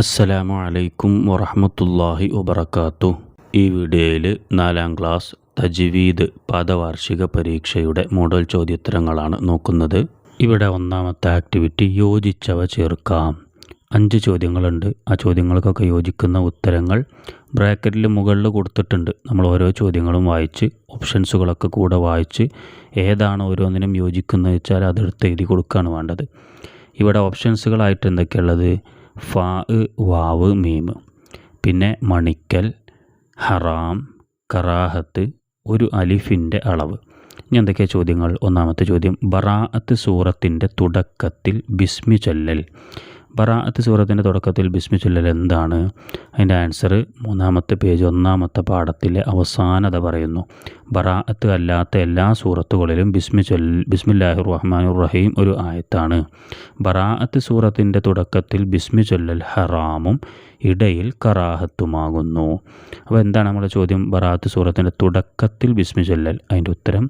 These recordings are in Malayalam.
അസ്സലാമു അലൈക്കും വറഹമത്തല്ലാഹി വബർക്കാത്തു ഈ വീഡിയോയിൽ നാലാം ക്ലാസ് തജ്വീദ് പാദവാർഷിക പരീക്ഷയുടെ മോഡൽ ചോദ്യോത്തരങ്ങളാണ് നോക്കുന്നത്. ഇവിടെ ഒന്നാമത്തെ ആക്ടിവിറ്റി യോജിച്ചവ ചേർക്കാം. അഞ്ച് ചോദ്യങ്ങളുണ്ട്. ആ ചോദ്യങ്ങൾക്കൊക്കെ യോജിക്കുന്ന ഉത്തരങ്ങൾ ബ്രാക്കറ്റിൽ മുകളിൽ കൊടുത്തിട്ടുണ്ട്. നമ്മൾ ഓരോ ചോദ്യങ്ങളും വായിച്ച് ഓപ്ഷൻസുകളൊക്കെ കൂടെ വായിച്ച് ഏതാണ് ഓരോന്നിനും യോജിക്കുന്നത് വെച്ചാൽ അതെടുത്ത് എഴുതി കൊടുക്കുകയാണ് വേണ്ടത്. ഇവിടെ ഓപ്ഷൻസുകളായിട്ട് എന്തൊക്കെയുള്ളത് ഫാ വാവ് മീം. പിന്നെ മണിക്കൽ ഹറാം കറാഹത്ത് ഒരു അലിഫിന്റെ അളവ്. ഇനി എന്തൊക്കെയാണ് ചോദ്യങ്ങൾ? ഒന്നാമത്തെ ചോദ്യം ബറാഅത്ത് സൂറത്തിന്റെ തുടക്കത്തിൽ ബിസ്മി ചൊല്ലൽ. ബറാഅത്ത് സൂറത്തിന്റെ തുടക്കത്തിൽ ബിസ്മി ചൊല്ലൽ എന്താണ്? അതിന്റെ ആൻസർ മൂന്നാമത്തെ പേജ് ഒന്നാമത്തെ പാഠത്തിലെ അവസാനത പറയുന്നു. ബറാഅത്ത് അല്ലാത്ത എല്ലാ സൂറത്തുകളിലും ബിസ്മി ചൊല്ല ബിസ്മില്ലാഹിർ റഹ്മാനുർ റഹീം ഒരു ആയത്താണ്. ബറാഅത്ത് സൂറത്തിന്റെ തുടക്കത്തിൽ ബിസ്മി ചൊല്ലൽ ഹറാമും ഇടയിൽ കറാഹത്തുമാകുന്നു. അപ്പോൾ എന്താണ് നമ്മുടെ ചോദ്യം? ബറാഅത്ത് സൂറത്തിന്റെ തുടക്കത്തിൽ ബിസ്മി ചൊല്ലൽ അതിന്റെ ഉത്തരം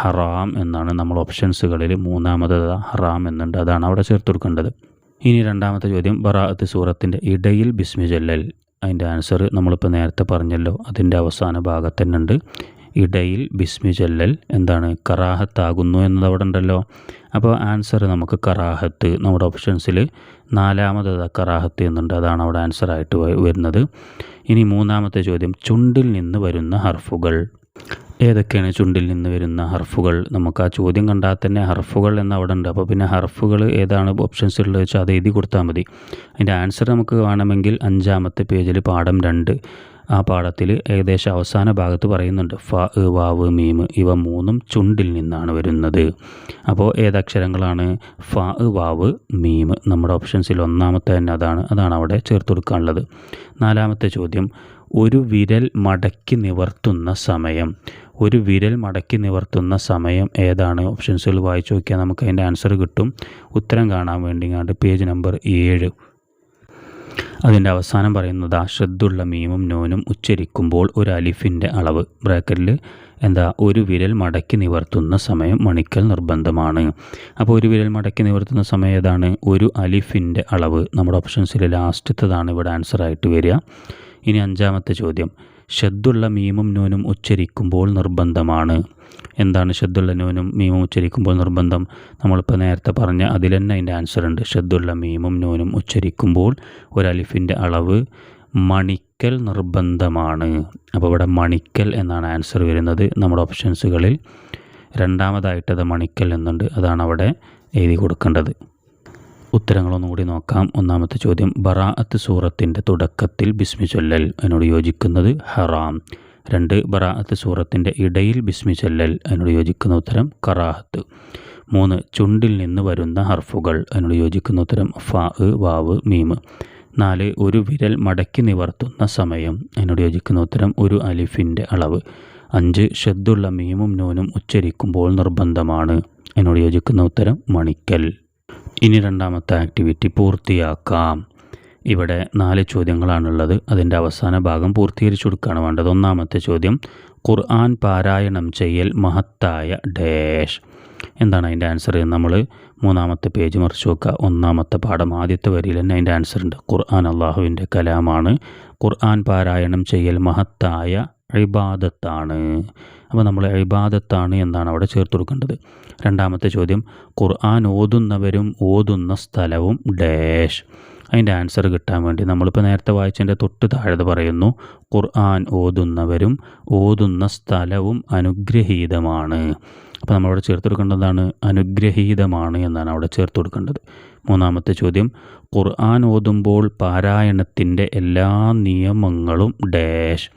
ഹറാം എന്നാണ്. നമ്മൾ ഓപ്ഷൻസുകളിൽ മൂന്നാമത് ഹറാം എന്നുണ്ട്. അതാണ് അവിടെ ചേർത്ത് കൊടുക്കേണ്ടത്. ഇനി രണ്ടാമത്തെ ചോദ്യം ബറാഅത്ത് സൂറത്തിന്റെ ഇടയിൽ ബിസ്മി ചൊല്ലൽ അതിന്റെ ആൻസർ നമ്മളിപ്പോൾ നേരത്തെ പറഞ്ഞല്ലോ അതിന്റെ അവസാന ഭാഗത്ത് തന്നെ ഉണ്ട്. ഇടയിൽ ബിസ്മി ചൊല്ലൽ എന്താണ്? കറാഹത്താകുന്നു എന്നത് അവിടെ ഉണ്ടല്ലോ. അപ്പോൾ ആൻസർ നമുക്ക് കറാഹത്ത് നമ്മുടെ ഓപ്ഷൻസിൽ നാലാമത് കറാഹത്ത് എന്നുണ്ട്. അതാണ് അവിടെ ആൻസറായിട്ട് വരുന്നത്. ഇനി മൂന്നാമത്തെ ചോദ്യം ചുണ്ടിൽ നിന്ന് വരുന്ന ഹർഫുകൾ. ഏതൊക്കെയാണ് ചുണ്ടിൽ നിന്ന് വരുന്ന ഹർഫുകൾ? നമുക്ക് ആ ചോദ്യം കണ്ടാൽ തന്നെ ഹർഫുകൾ എന്ന് അവിടെ ഉണ്ട്. അപ്പോൾ പിന്നെ ഹർഫുകൾ ഏതാണ് ഓപ്ഷൻസ് ഉള്ളത് വെച്ചാൽ അത് എഴുതി കൊടുത്താൽ മതി. അതിന്റെ ആൻസർ നമുക്ക് വേണമെങ്കിൽ അഞ്ചാമത്തെ പേജിൽ പാഠം രണ്ട്. ആ പാഠത്തിൽ ഏകദേശം അവസാന ഭാഗത്ത് പറയുന്നുണ്ട്. ഫ വാവ് മീം ഇവ മൂന്നും ചുണ്ടിൽ നിന്നാണ് വരുന്നത്. അപ്പോൾ ഏതക്ഷരങ്ങളാണ് ഫ വാവ് മീം. നമ്മുടെ ഓപ്ഷൻസിൽ ഒന്നാമത്തെ തന്നെ അതാണ്. അതാണ് അവിടെ ചേർത്ത് കൊടുക്കാനുള്ളത്. നാലാമത്തെ ചോദ്യം. ഒരു വിരൽ മടക്കി നിവർത്തുന്ന സമയം. ഒരു വിരൽ മടക്കി നിവർത്തുന്ന സമയം ഏതാണ്? ഓപ്ഷൻസുകൾ വായിച്ചു നോക്കിയാൽ നമുക്ക് അതിന്റെ ആൻസർ കിട്ടും. ഉത്തരം കാണാൻ വേണ്ടി കണ്ട് പേജ് നമ്പർ ഏഴ്. അതിന്റെ അവസാനം പറയുന്നത് അശ്രദ്ധുള്ള മീമും നോനും ഉച്ചരിക്കുമ്പോൾ ഒരു അലിഫിന്റെ അളവ്. ബ്രാക്കറ്റിൽ എന്താ? ഒരു വിരൽ മടക്കി നിവർത്തുന്ന സമയം മണിക്കൽ നിർബന്ധമാണ്. അപ്പോൾ ഒരു വിരൽ മടക്കി നിവർത്തുന്ന സമയം ഏതാണ്? ഒരു അലിഫിന്റെ അളവ്. നമ്മുടെ ഓപ്ഷൻസിൽ ലാസ്റ്റത്തതാണ് ഇവിടെ ആൻസർ ആയിട്ട് വരിക. ഇനി അഞ്ചാമത്തെ ചോദ്യം. ഷദ്ദുള്ള മീമും നൂനും ഉച്ചരിക്കുമ്പോൾ നിർബന്ധമാണ്. എന്താണ് ഷദ്ദുള്ള നൂനും മീമും ഉച്ചരിക്കുമ്പോൾ നിർബന്ധം? നമ്മളിപ്പോൾ നേരത്തെ പറഞ്ഞ അതിൽ തന്നെ അതിന്റെ ആൻസർ ഉണ്ട്. ഷദ്ദുള്ള മീമും നൂനും ഉച്ചരിക്കുമ്പോൾ ഒരു അലിഫിന്റെ അളവ് മണിക്കൽ നിർബന്ധമാണ്. അപ്പോൾ ഇവിടെ മണിക്കൽ എന്നാണ് ആൻസർ വരുന്നത് നമ്മുടെ ഓപ്ഷൻസുകളിൽ രണ്ടാമതായിട്ടത് മണിക്കൽ എന്നുണ്ട്. അതാണ് അവിടെ എഴുതി കൊടുക്കേണ്ടത്. ഉത്തരങ്ങളൊന്നും കൂടി നോക്കാം. ഒന്നാമത്തെ ചോദ്യം ബറാഅത്ത് സൂറത്തിന്റെ തുടക്കത്തിൽ ബിസ്മി ചൊല്ലൽ അതിനോട് യോജിക്കുന്നത് ഹറാം. രണ്ട് ബറാഅത്ത് സൂറത്തിന്റെ ഇടയിൽ ബിസ്മി ചൊല്ലൽ അതിനോട് യോജിക്കുന്ന ഉത്തരം കറാഹത്ത്. മൂന്ന് ചുണ്ടിൽ നിന്ന് വരുന്ന ഹർഫുകൾ അതിനോട് യോജിക്കുന്ന ഉത്തരം ഫ വാവ് മീമ് നാല് ഒരു വിരൽ മടക്കി നിവർത്തുന്ന സമയം അതിനോട് യോജിക്കുന്ന ഉത്തരം ഒരു അലിഫിന്റെ അളവ്. അഞ്ച് ഷെദ്ദുള്ള മീമും നൂനും ഉച്ചരിക്കുമ്പോൾ നിർബന്ധമാണ് അതിനോട് യോജിക്കുന്ന ഉത്തരം മണിക്കൽ. ഇനി രണ്ടാമത്തെ ആക്ടിവിറ്റി പൂർത്തിയാക്കാം. ഇവിടെ നാല് ചോദ്യങ്ങളാണുള്ളത്. അതിന്റെ അവസാന ഭാഗം പൂർത്തീകരിച്ചു കൊടുക്കുകയാണ് വേണ്ടത്. ഒന്നാമത്തെ ചോദ്യം ഖുർആൻ പാരായണം ചെയ്യൽ മഹത്തായ ഡാഷ്. എന്താണ് അതിന്റെ ആൻസർ? നമ്മൾ മൂന്നാമത്തെ പേജ് മറിച്ച് നോക്കുക. ഒന്നാമത്തെ പാഠം ആദ്യത്തെ വരിയിൽ തന്നെ അതിന്റെ ആൻസർ ഉണ്ട്. ഖുർആൻ അള്ളാഹുവിന്റെ കലാമാണ്. ഖുർആൻ പാരായണം ചെയ്യൽ മഹത്തായ ഇബാദത്താണ് അപ്പോൾ നമ്മൾ ഇബാദത്താണ് എന്നാണ് അവിടെ ചേർത്ത് കൊടുക്കേണ്ടത്. രണ്ടാമത്തെ ചോദ്യം ഖുർആൻ ഓതുന്നവരും ഓതുന്ന സ്ഥലവും ഡാഷ്. അതിന്റെ ആൻസർ കിട്ടാൻ വേണ്ടി നമ്മളിപ്പോൾ നേരത്തെ വായിച്ചതിന്റെ തൊട്ട് താഴെ പറയുന്നു ഖുർആൻ ഓതുന്നവരും ഓതുന്ന സ്ഥലവും അനുഗ്രഹീതമാണ്. അപ്പോൾ നമ്മളവിടെ ചേർത്ത് കൊടുക്കേണ്ടതാണ് അനുഗ്രഹീതമാണ് എന്നാണ് അവിടെ ചേർത്ത് കൊടുക്കേണ്ടത്. മൂന്നാമത്തെ ചോദ്യം ഖുർആൻ ഓതുമ്പോൾ പാരായണത്തിന്റെ എല്ലാ നിയമങ്ങളും ഡാഷ്.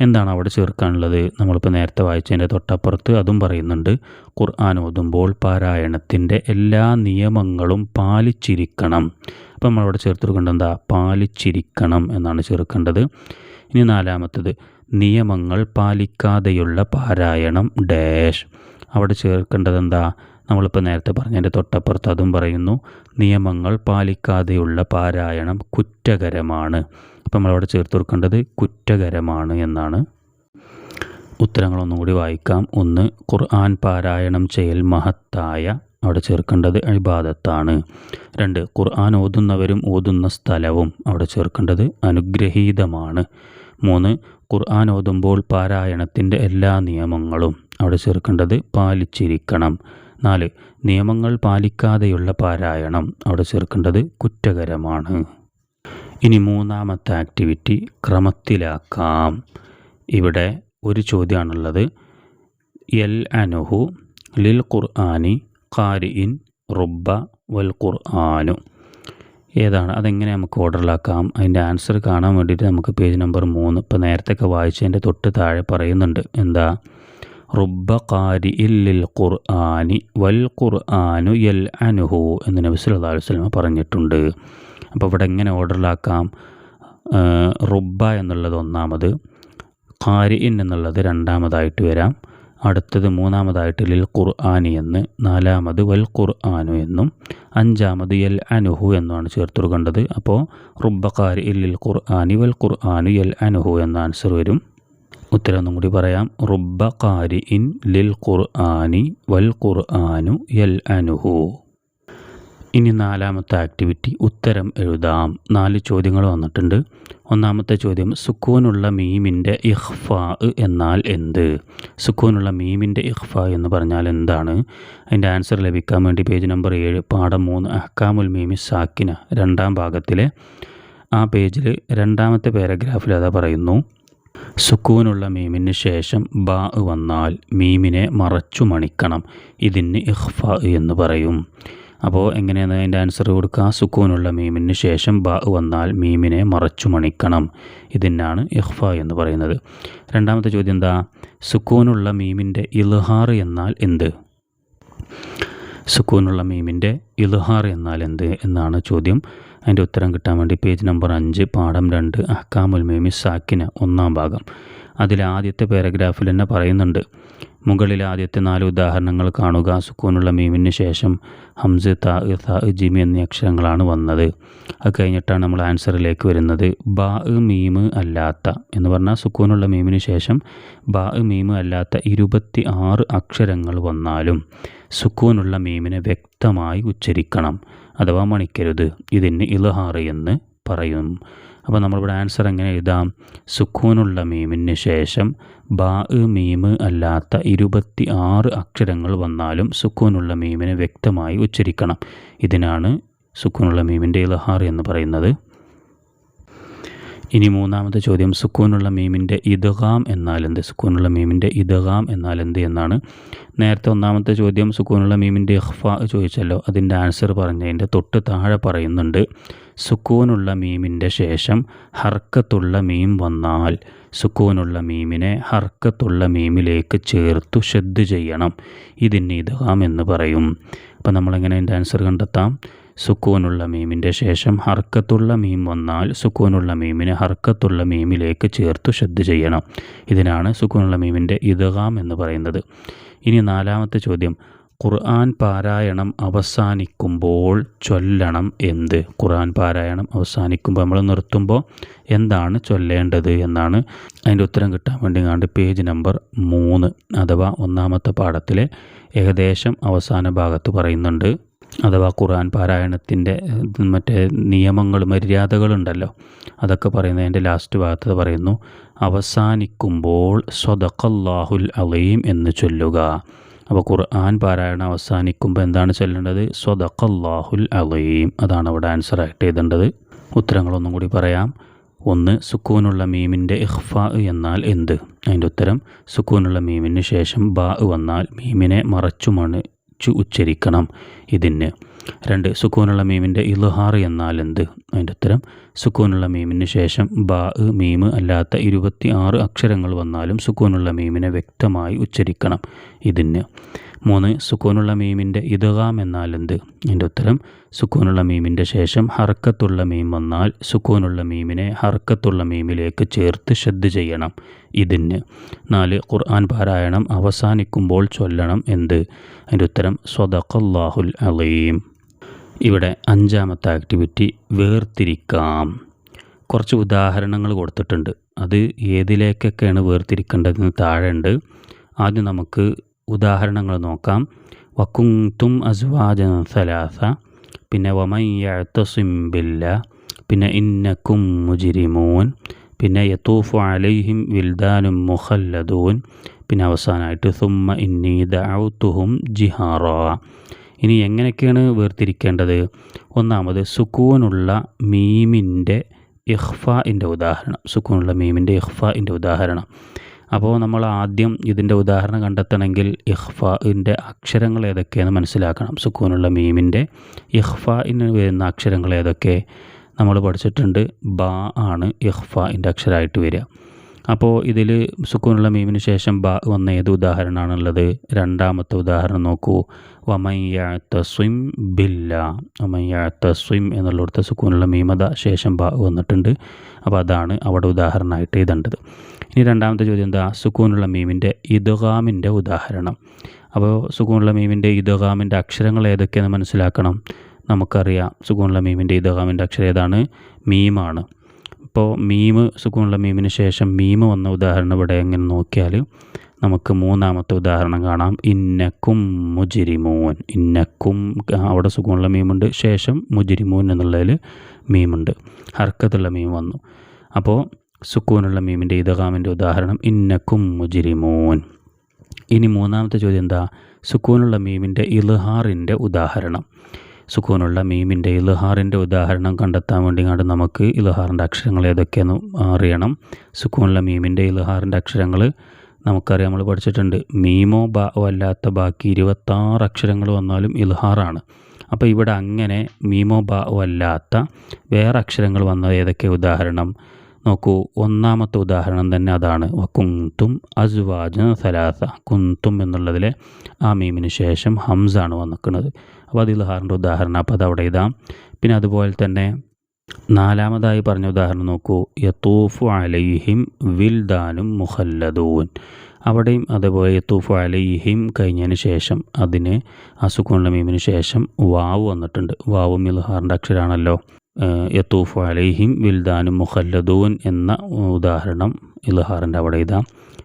എന്താണ് അവിടെ ചേർക്കാനുള്ളത്? നമ്മളിപ്പോൾ നേരത്തെ വായിച്ചതിന്റെ തൊട്ടപ്പുറത്ത് അതും പറയുന്നുണ്ട്. ഖുർആൻ ഓതുമ്പോൾ പാരായണത്തിന്റെ എല്ലാ നിയമങ്ങളും പാലിച്ചിരിക്കണം. അപ്പോൾ നമ്മളവിടെ ചേർത്ത് കൊടുക്കേണ്ടത് എന്താ? പാലിച്ചിരിക്കണം എന്നാണ് ചേർക്കേണ്ടത്. ഇനി നാലാമത്തത് നിയമങ്ങൾ പാലിക്കാതെയുള്ള പാരായണം ഡാഷ്. അവിടെ ചേർക്കേണ്ടത് എന്താ? നമ്മളിപ്പോൾ നേരത്തെ പറഞ്ഞതിന്റെ തൊട്ടപ്പുറത്ത് അതും പറയുന്നു നിയമങ്ങൾ പാലിക്കാതെയുള്ള പാരായണം കുറ്റകരമാണ്. അപ്പം നമ്മളവിടെ ചേർത്ത് കൊടുക്കേണ്ടത് കുറ്റകരമാണ് എന്നാണ്. ഉത്തരങ്ങളൊന്നും കൂടി വായിക്കാം. ഒന്ന് ഖുർആൻ പാരായണം ചെയ്യൽ മഹത്തായ അവിടെ ചേർക്കേണ്ടത് ഇബാദത്താണ് രണ്ട് ഖുർആൻ ഓതുന്നവരും ഓതുന്ന സ്ഥലവും അവിടെ ചേർക്കേണ്ടത് അനുഗ്രഹീതമാണ്. മൂന്ന് ഖുർആൻ ഓതുമ്പോൾ പാരായണത്തിന്റെ എല്ലാ നിയമങ്ങളും അവിടെ ചേർക്കേണ്ടത് പാലിച്ചിരിക്കണം. നാല് നിയമങ്ങൾ പാലിക്കാതെയുള്ള പാരായണം അവിടെ ചേർക്കേണ്ടത് കുറ്റകരമാണ്. ഇനി മൂന്നാമത്തെ ആക്ടിവിറ്റി ക്രമത്തിലാക്കാം. ഇവിടെ ഒരു ചോദ്യമാണുള്ളത്. എൽ അനുഹു ലിൽ ഖുർആാനി ഖാരിഇൻ റുബ്ബ വൽ ഖുർആാനു. ഏതാണ്? അതെങ്ങനെ നമുക്ക് ഓർഡറിലാക്കാം? അതിന്റെ ആൻസർ കാണാൻ വേണ്ടിയിട്ട് നമുക്ക് പേജ് നമ്പർ മൂന്ന് ഇപ്പോൾ നേരത്തെയൊക്കെ വായിച്ചതിന്റെ തൊട്ട് താഴെ പറയുന്നുണ്ട്. എന്താ? റുബ്ബ കാരി ഇല്ലിൽ ഖുർആാനി വൽ ഖുർആാനു എൽ അനുഹു എന്ന് നബി അലൈഹി വസല്ലം പറഞ്ഞിട്ടുണ്ട്. അപ്പോൾ ഇവിടെ എങ്ങനെ ഓർഡറിലാക്കാം? റുബ്ബ എന്നുള്ളത് ഒന്നാമത് ഖാരിഇൻ എന്നുള്ളത് രണ്ടാമതായിട്ട് വരാം. അടുത്തത് മൂന്നാമതായിട്ട് ലിൽ ഖുർആാനി എന്ന് നാലാമത് വൽ ഖുർആാനു എന്നും അഞ്ചാമത് എൽ അനുഹു എന്നുമാണ് ചേർത്ത് കൊടുക്കേണ്ടത് അപ്പോൾ റുബ്ബ ഖാരി ലിൽ ഖുർആാനി വൽ ഖുർആാനു എൽ അനുഹു എന്ന ആൻസർ വരും. ഉത്തരം കൂടി പറയാം. റുബ്ബ കാരി ഇൻ ലിൽ ഖുർആാനി വൽ ഖുർആാനു എൽ അനുഹു. ഇനി നാലാമത്തെ ആക്ടിവിറ്റി ഉത്തരം എഴുതാം. നാല് ചോദ്യങ്ങൾ വന്നിട്ടുണ്ട്. ഒന്നാമത്തെ ചോദ്യം സുക്കൂനുള്ള മീമിന്റെ ഇഹ്ഫാ എന്നാൽ എന്ത്? സുക്കൂനുള്ള മീമിന്റെ ഇഹ്ഫാ എന്ന് പറഞ്ഞാൽ എന്താണ്? അതിന്റെ ആൻസർ ലഭിക്കാൻ വേണ്ടി പേജ് നമ്പർ ഏഴ് പാഠം മൂന്ന് അഹ്കാമുൽ മീമി സാക്കിന രണ്ടാം ഭാഗത്തിലെ ആ പേജിൽ രണ്ടാമത്തെ പാരഗ്രാഫിൽ അതാ പറയുന്നു. സുക്കൂനുള്ള മീമിന് ശേഷം ബാ വന്നാൽ മീമിനെ മറച്ചു മണിക്കണം. ഇതിന് ഇഹ്ഫ എന്ന് പറയും. അപ്പോൾ എങ്ങനെയാണ് അതിന്റെ ആൻസർ കൊടുക്കുക? സുക്കൂനുള്ള മീമിന് ശേഷം ബാ വന്നാൽ മീമിനെ മറച്ചു മണിക്കണം. ഇതിനാണ് ഇഹ്ഫ എന്ന് പറയുന്നത്. രണ്ടാമത്തെ ചോദ്യം എന്താ? സുക്കൂനുള്ള മീമിന്റെ ഇൽഹാർ എന്നാൽ എന്ത്? സുക്കൂനുള്ള മീമിന്റെ ഇൽഹാർ എന്നാൽ എന്ത് എന്നാണ് ചോദ്യം. അതിന്റെ ഉത്തരം കിട്ടാൻ വേണ്ടി പേജ് നമ്പർ അഞ്ച് പാഠം രണ്ട് അഹ്കാമുൽ മേമി സാക്കിന ഒന്നാം ഭാഗം. അതിൽ ആദ്യത്തെ പാരഗ്രാഫിൽ തന്നെ പറയുന്നുണ്ട് മുകളിൽ ആദ്യത്തെ നാല് ഉദാഹരണങ്ങൾ കാണുക സുക്കൂനുള്ള മീമിന് ശേഷം ഹംസ് ത ജിമി എന്നീ അക്ഷരങ്ങളാണ് വന്നത്. അത് കഴിഞ്ഞിട്ടാണ് നമ്മൾ ആൻസറിലേക്ക് വരുന്നത് ബാ മീമ് അല്ലാത്ത. എന്ന് പറഞ്ഞാൽ സുക്കൂനുള്ള മീമിന് ശേഷം ബാ മീമ് അല്ലാത്ത ഇരുപത്തി ആറ് അക്ഷരങ്ങൾ വന്നാലും സുക്കൂനുള്ള മീമിനെ വ്യക്തമായി ഉച്ചരിക്കണം. അഥവാ മണിക്കരുത്. ഇതിന് ഇലഹാറ് എന്ന് പറയും. അപ്പോൾ നമ്മളിവിടെ ആൻസർ എങ്ങനെ എഴുതാം? സുക്കൂനുള്ള മീമിന് ശേഷം ബാ മീമ് അല്ലാത്ത ഇരുപത്തി ആറ് അക്ഷരങ്ങൾ വന്നാലും സുക്കൂനുള്ള മീമിനെ വ്യക്തമായി ഉച്ചരിക്കണം. ഇതിനാണ് സുക്കൂനുള്ള മീമിന്റെ ഇലഹാർ എന്ന് പറയുന്നത്. ഇനി മൂന്നാമത്തെ ചോദ്യം സുക്കൂനുള്ള മീമിന്റെ എന്നാൽ എന്ത് സുക്കൂനുള്ള മീമിന്റെ ഇദഗാം എന്നാൽ എന്ത് എന്നാണ്. നേരത്തെ ഒന്നാമത്തെ ചോദ്യം സുക്കൂനുള്ള മീമിന്റെ ഇഹ്ഫ ചോദിച്ചല്ലോ. അതിന്റെ ആൻസർ പറഞ്ഞതിന്റെ തൊട്ട് താഴെ പറയുന്നുണ്ട് സുക്കൂനുള്ള മീമിന്റെ ശേഷം ഹർക്കത്തുള്ള മീം വന്നാൽ സുക്കൂനുള്ള മീമിനെ ഹർക്കത്തുള്ള മീമിലേക്ക് ചേർത്തു ശ്രദ്ധ ചെയ്യണം. ഇതിന് ഇദഗാം എന്ന് പറയും. അപ്പോൾ നമ്മളെങ്ങനെ അതിന്റെ ആൻസർ കണ്ടെത്താം? സുക്കൂനുള്ള മീമിന്റെ ശേഷം ഹർക്കത്തുള്ള മീം വന്നാൽ സുക്കൂനുള്ള മീമിനെ ഹർക്കത്തുള്ള മീമിലേക്ക് ചേർത്ത് ശ്രദ്ധ ചെയ്യണം. ഇതിനാണ് സുക്കൂനുള്ള മീമിന്റെ ഇദ്ഗാം എന്ന് പറയുന്നത്. ഇനി നാലാമത്തെ ചോദ്യം. ഖുർആൻ പാരായണം അവസാനിക്കുമ്പോൾ ചൊല്ലണം എന്ത്? ഖുർആൻ പാരായണം അവസാനിക്കുമ്പോൾ നമ്മൾ നിർത്തുമ്പോൾ എന്താണ് ചൊല്ലേണ്ടത് എന്നാണ് അതിന്റെ ഉത്തരം കിട്ടാൻ വേണ്ടി കണ്ട് പേജ് നമ്പർ മൂന്ന് അഥവാ ഒന്നാമത്തെ പാഠത്തിലെ ഏകദേശം അവസാന ഭാഗത്ത് പറയുന്നുണ്ട്. അഥവാ ഖുർആൻ പാരായണത്തിന്റെ മറ്റേ നിയമങ്ങൾ മര്യാദകളുണ്ടല്ലോ. അതൊക്കെ പറയുന്നതിന്റെ ലാസ്റ്റ് ഭാഗത്ത് പറയുന്നു അവസാനിക്കുമ്പോൾ സ്വതഖല്ലാഹുൽ അലീം എന്ന് ചൊല്ലുക. അപ്പോൾ ഖുർആൻ പാരായണം അവസാനിക്കുമ്പോൾ എന്താണ് ചൊല്ലേണ്ടത്? സ്വതഖല്ലാഹുൽ അലീം അതാണ് അവിടെ ആൻസർ ആയിട്ട് എഴുതേണ്ടത്. ഉത്തരങ്ങളൊന്നും കൂടി പറയാം. ഒന്ന് സുക്കൂനുള്ള മീമിന്റെ ഇഹ്ഫ എന്നാൽ എന്ത്? അതിന്റെ ഉത്തരം സുക്കൂനുള്ള മീമിന് ശേഷം ബാ വന്നാൽ മീമിനെ മറച്ചു മണിച്ചു ഉച്ചരിക്കണം. ഇതിന് രണ്ട് സുക്കൂനുള്ള മീമിന്റെ ഇലുഹാർ എന്നാൽ എന്ത്? അതിന്റെ ഉത്തരം സുക്കൂനുള്ള മീമിന് ശേഷം ബാ മീമ് അല്ലാത്ത ഇരുപത്തി ആറ് അക്ഷരങ്ങൾ വന്നാലും സുക്കൂനുള്ള മീമിനെ വ്യക്തമായി ഉച്ചരിക്കണം. ഇതിന് മൂന്ന് സുക്കൂനുള്ള മീമിന്റെ ഇതകാം എന്നാൽ എന്ത്? എന്റെ ഉത്തരം സുക്കൂനുള്ള മീമിന്റെ ശേഷം ഹർക്കത്തുള്ള മീം വന്നാൽ സുക്കൂനുള്ള മീമിനെ ഹർക്കത്തുള്ള മീമിലേക്ക് ചേർത്ത് ശ്രദ്ധ ചെയ്യണം. ഇതിന് നാല് ഖുർആൻ പാരായണം അവസാനിക്കുമ്പോൾ ചൊല്ലണം എന്ത്? അതിന്റെ ഉത്തരം സ്വതഖല്ലാഹുൽ അലീം. ഇവിടെ അഞ്ചാമത്തെ ആക്ടിവിറ്റി വേർതിരിക്കാം. കുറച്ച് ഉദാഹരണങ്ങൾ കൊടുത്തിട്ടുണ്ട്. അത് ഏതിലേക്കൊക്കെയാണ് വേർതിരിക്കേണ്ടതെന്ന് താഴെ ഉണ്ട് ആദ്യം നമുക്ക് ഉദാഹരണങ്ങൾ നോക്കാം. വക്കുങ്തും അസ്വാജൻ സലാസ. പിന്നെ വമയ്യത്തസിംബില്ല പിന്നെ ഇന്നക്കും മുജിരിമൂൻ. പിന്നെ യത്തൂഫു അലൈഹിം വിൽദാനും മുഹല്ലദൂൻ പിന്നെ അവസാനമായിട്ട് സുമ്മ ഇന്നി ദൗത്തുഹും ജിഹാറ. ഇനി എങ്ങനെയൊക്കെയാണ് വേർതിരിക്കേണ്ടത്? ഒന്നാമത് സുക്കൂനുള്ള മീമിന്റെ ഇഹ്ഫാന്റെ ഉദാഹരണം. സുക്കൂനുള്ള മീമിന്റെ ഇഹ്ഫാന്റെ ഉദാഹരണം. അപ്പോൾ നമ്മൾ ആദ്യം ഇതിന്റെ ഉദാഹരണം കണ്ടെത്തണമെങ്കിൽ ഇഹ്ഫാന്റെ അക്ഷരങ്ങൾ ഏതൊക്കെയെന്ന് മനസ്സിലാക്കണം. സുക്കൂനുള്ള മീമിന്റെ ഇഹ്ഫാന് വരുന്ന അക്ഷരങ്ങൾ ഏതൊക്കെ? നമ്മൾ പഠിച്ചിട്ടുണ്ട് ബാ ആണ് ഇഹ്ഫാന്റെ അക്ഷരമായിട്ട് വരിക. അപ്പോൾ ഇതിൽ സുക്കൂനുള്ള മീമിന് ശേഷം ബ വന്ന ഏത് ഉദാഹരണമാണുള്ളത് രണ്ടാമത്തെ ഉദാഹരണം നോക്കൂ. വമയ്യാത്തസ്വിം ബില്ല. വമയ്യാത്തസ്വിം എന്നുള്ളിടത്ത് സുക്കൂനുള്ള മീമത ശേഷം ബ വന്നിട്ടുണ്ട്. അപ്പോൾ അതാണ് അവിടെ ഉദാഹരണമായിട്ട് എഴുതേണ്ടത്. ഇനി രണ്ടാമത്തെ ചോദ്യം എന്താ? സുക്കൂനുള്ള മീമിന്റെ ഇതുഗാമിന്റെ ഉദാഹരണം. അപ്പോൾ സുക്കൂനുള്ള മീമിന്റെ ഇതുഗാമിന്റെ അക്ഷരങ്ങൾ ഏതൊക്കെയെന്ന് മനസ്സിലാക്കണം. നമുക്കറിയാം സുക്കൂനുള്ള മീമിന്റെ ഇതുഗാമിന്റെ അക്ഷരം ഏതാണ്? മീമാണ്. ഇപ്പോൾ മീമ് സുഖമുള്ള മീമിന് ശേഷം മീമ് വന്ന ഉദാഹരണം ഇവിടെ എങ്ങനെ നോക്കിയാൽ നമുക്ക് മൂന്നാമത്തെ ഉദാഹരണം കാണാം. ഇന്നക്കും മുജിരിമൂൻ. ഇന്നക്കും അവിടെ സുഖമുള്ള മീമുണ്ട്. ശേഷം മുജിരിമൂൻ എന്നുള്ളതിൽ മീമുണ്ട്. ഹർക്കത്തുള്ള മീം വന്നു. അപ്പോൾ സുക്കൂനുള്ള മീമിന്റെ ഇതകാമിന്റെ ഉദാഹരണം ഇന്നക്കും മുജിരിമൂൻ. ഇനി മൂന്നാമത്തെ ചോദ്യം എന്താ? സുക്കൂനുള്ള മീമിന്റെ ഇൽഹാറിന്റെ ഉദാഹരണം. സുക്കൂനുള്ള മീമിന്റെ ഇലഹാറിന്റെ ഉദാഹരണം കണ്ടെത്താൻ വേണ്ടി കണ്ട് നമുക്ക് ഇലഹാറിന്റെ അക്ഷരങ്ങൾ ഏതൊക്കെയെന്ന് അറിയണം. സുക്കൂനുള്ള മീമിന്റെ ഇലഹാറിന്റെ അക്ഷരങ്ങൾ നമുക്കറിയാം. നമ്മൾ പഠിച്ചിട്ടുണ്ട്. മീമോ ബാ അല്ലാത്ത ബാക്കി ഇരുപത്താറ് അക്ഷരങ്ങൾ വന്നാലും ഇൽഹാറാണ്. അപ്പോൾ ഇവിടെ അങ്ങനെ മീമോ ബാ അല്ലാത്ത വേറെ അക്ഷരങ്ങൾ വന്നത് ഏതൊക്കെ? ഉദാഹരണം നോക്കൂ. ഒന്നാമത്തെ ഉദാഹരണം തന്നെ അതാണ്. കുന്തും അസ്വാജ് സലാസ. കുന്തും എന്നുള്ളതിലെ ആ മീമിന് ശേഷം ഹംസാണ് വന്നിക്കുന്നത് അപ്പോൾ അത് ഉദാഹരണം. അപ്പോൾ അവിടെ ഇതാം പിന്നെ അതുപോലെ തന്നെ നാലാമതായി പറഞ്ഞ ഉദാഹരണം നോക്കൂ. യത്തൂഫു അലൈഹിം വിൽദാനും മുഹല്ലദൂൻ അവിടെയും അതേപോലെ യത്തൂഫു അലൈഹിം കഴിഞ്ഞതിന് ശേഷം അതിന് അസുഖമുള്ള മീമിന് ശേഷം വാവ് വന്നിട്ടുണ്ട്. വാവും ഇൽഹാറിന്റെ അക്ഷരാണല്ലോ. യത്തൂഫു അലൈഹിം വിൽദാനും മുഹല്ലദൂൻ എന്ന ഉദാഹരണം ഇൽഹാറിന്റെ അവിടെ ഇതാ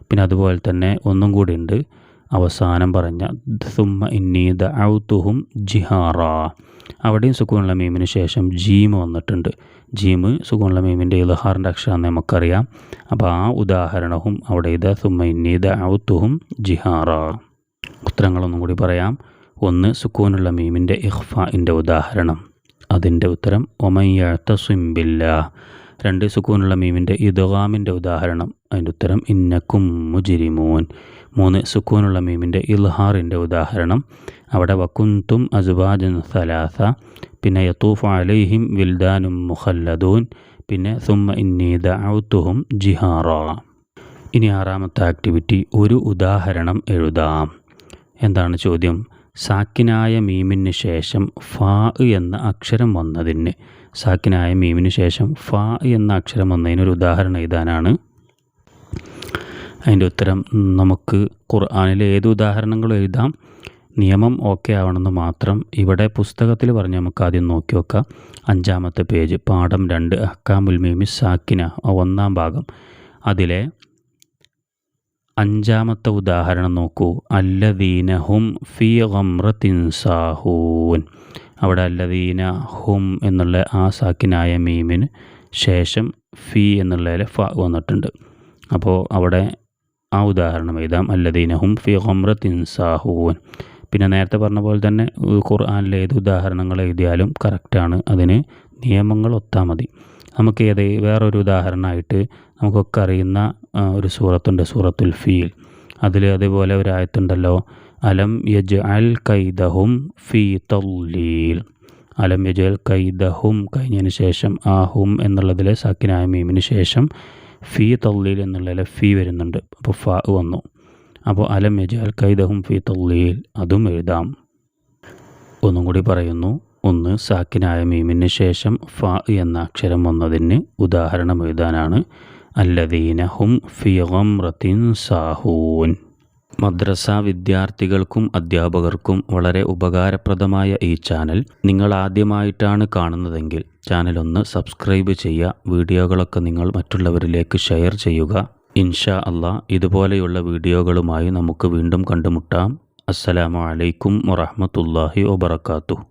പിന്നെ അതുപോലെ തന്നെ ഒന്നും കൂടി ഉണ്ട്. അവസാനം പറഞ്ഞ സുമ്മ ഇന്നി ഔത്തുഹും ജിഹാറ. അവിടെയും സുഖമുള്ള മീമിന് ശേഷം ജീം വന്നിട്ടുണ്ട്. ജീം സുഖമുള്ള മീമിന്റെ ഇലഹാറിന്റെ അക്ഷരമെന്ന് നമുക്കറിയാം. അപ്പോൾ ആ ഉദാഹരണവും അവിടെ ഇത് സുമ്മ ഇന്നി ഔത്തുഹും ജിഹാറ. ഉത്തരങ്ങളൊന്നും കൂടി പറയാം. ഒന്ന് സുക്കൂനുള്ള മീമിന്റെ ഇഹ്ഫാന്റെ ഉദാഹരണം. അതിന്റെ ഉത്തരം ഒമയ്യാത്ത സ്വിംബില്ല രണ്ട് സുക്കൂനുള്ള മീമിന്റെ ഇദ്ഗാമിന്റെ ഉദാഹരണം. അതിന്റെ ഉത്തരം ഇന്നക്കും മുജിരിമൂൻ. മൂന്ന് സുക്കൂനുള്ള മീമിന്റെ ഇൽഹാറിന്റെ ഉദാഹരണം. അവിടെ വക്കുന്തും അസുബാജൻ സലാസ പിന്നെ യത്തൂഫ് അലൈഹിം വിൽദാനും മുഖല്ലദൂൻ പിന്നെ സുമ്മ ഇന്നി ഔത്തുഹും ജിഹാറ. ഇനി ആറാമത്തെ ആക്ടിവിറ്റി ഒരു ഉദാഹരണം എഴുതാം. എന്താണ് ചോദ്യം? സാക്കിനായ മീമിന് ശേഷം ഫാ എന്ന അക്ഷരം വന്നതിന്. സാക്കിനായ മീമിന് ശേഷം ഫാ എന്ന അക്ഷരം വന്നതിനൊരു ഉദാഹരണം എഴുതാനാണ്. അതിന്റെ ഉത്തരം നമുക്ക് ഖുർആാനിലെ ഏത് ഉദാഹരണങ്ങൾ എഴുതാം. നിയമം ഓക്കെ ആവണമെന്ന് മാത്രം ഇവിടെ പുസ്തകത്തിൽ പറഞ്ഞ് നമുക്ക് ആദ്യം നോക്കി നോക്കാം അഞ്ചാമത്തെ പേജ് പാഠം രണ്ട് അക്കാമുൽ മീമി സാക്കിന ഒന്നാം ഭാഗം. അതിലെ അഞ്ചാമത്തെ ഉദാഹരണം നോക്കൂ. അല്ലദീന ഹും ഫി ഗമ്രത്തിൻ സാഹൂൻ. അവിടെ അല്ലദീന ഹും എന്നുള്ള ആ സാക്കിനായ മീമിന് ശേഷം ഫി എന്നുള്ളതിൽ ഫ വന്നിട്ടുണ്ട്. അപ്പോൾ അവിടെ ആ ഉദാഹരണം എഴുതാം. അല്ലദീനഹും ഫി ഖമ്രത്തിൻ സാഹൂൻ. പിന്നെ നേരത്തെ പറഞ്ഞ പോലെ തന്നെ ഖുർആാനിലെ ഏത് ഉദാഹരണങ്ങൾ എഴുതിയാലും കറക്റ്റാണ് അതിന് നിയമങ്ങൾ ഒത്താൽ മതി. നമുക്ക് ഏത് വേറൊരു ഉദാഹരണമായിട്ട് നമുക്കൊക്കെ അറിയുന്ന ഒരു സൂറത്തുണ്ട് സൂറത്തുൽ ഫീൽ. അതിൽ അതേപോലെ ഒരു ആയത്തുണ്ടല്ലോ. അലം യജ് അൽ കൈദഹും ഫീ തൊല്ലീൽ അലം യജ് അൽ കൈദഹും കഴിഞ്ഞതിന് ശേഷം ആഹും എന്നുള്ളതിലെ സാക്കിനായ മീമിന് ശേഷം ഫീ തൗലീൽ എന്നുള്ളതിൽ ഫീ വരുന്നുണ്ട്. അപ്പോൾ ഫ വന്നു. അപ്പോൾ അലം യജാൽ കൈദഹും ഫീ തൊള്ളിയിൽ അതും എഴുതാം. ഒന്നും കൂടി പറയുന്നു. ഒന്ന് സാക്കിനായ മീമിന് ശേഷം ഫ എന്ന അക്ഷരം വന്നതിന് ഉദാഹരണം എഴുതാനാണ്. അല്ലദീന ഹും ഫി ഗംറത്തിൻ സാഹൂൻ. മദ്രസ വിദ്യാർത്ഥികൾക്കും അധ്യാപകർക്കും വളരെ ഉപകാരപ്രദമായ ഈ ചാനൽ നിങ്ങൾ ആദ്യമായിട്ടാണ് കാണുന്നതെങ്കിൽ ചാനൽ ഒന്ന് സബ്സ്ക്രൈബ് ചെയ്യുക വീഡിയോകളൊക്കെ നിങ്ങൾ മറ്റുള്ളവരിലേക്ക് ഷെയർ ചെയ്യുക. ഇൻഷാ അള്ളാ ഇതുപോലെയുള്ള വീഡിയോകളുമായി നമുക്ക് വീണ്ടും കണ്ടുമുട്ടാം. അസ്സലാമു അലൈക്കും വറഹ്മത്തുള്ളാഹി വബറകാതുഹു.